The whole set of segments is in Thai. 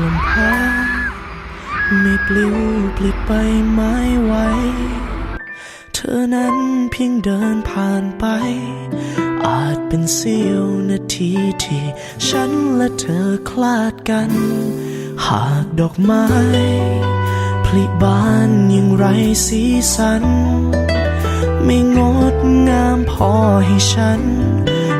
ลมพัดไม่ปลิวปลิดไปไม่ไหวเธอนั้นเพียงเดินผ่านไป อาจเป็นเสี้ยวนาทีที่ฉันและเธอคลาดกัน หากดอกไม้ผลิบานยังไรสีสัน ไม่งดงามพอให้ฉัน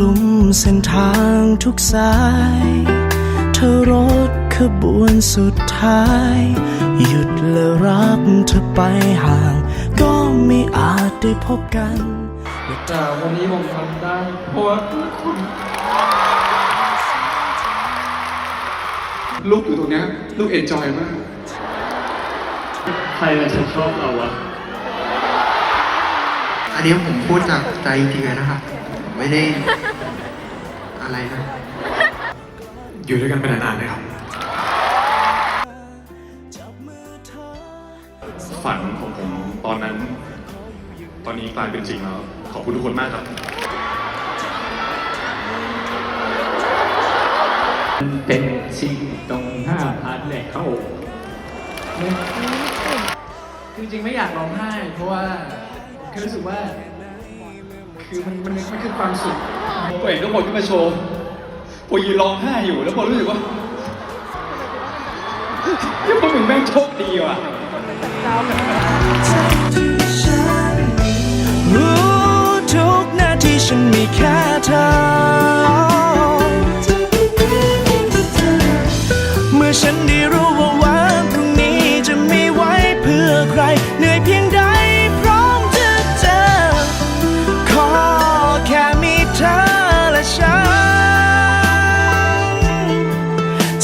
ลุมเส้นทางทุกสาย เธอรถขบวนสุดท้าย หยุดและรับเธอไปห่าง ก็ไม่อาจได้พบกันแต่วันนี้ผมทำได้เพราะว่าคุณลูกอยู่ตรงนี้ลูกเอ็นจอยมาก ใครจะชอบเราวะ อันนี้ผมพูดจากใจจริงๆนะครับ ไม่ได้ อะไรนะ อยู่ด้วยกันเป็นนานๆเลยครับ ฝันของผมตอนนั้น ตอนนี้กลายเป็นจริงแล้ว ขอบคุณทุกคนมากครับมันเป็นสิ่งตรงห้าพันเลยเข้าคือจริงๆไม่อยากร้องไห้ เพราะว่าแค่รู้สึกว่า คือมันมันมันคือความสุขผมเห็นทุกคนที่มาโชว์ผมยืนร้องไห้อยู่แล้วผมรู้สึกว่ายังผมถึงแม่งโชคดีว่ะรู้ทุกนาทีฉันมีแค่เธอ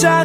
จาก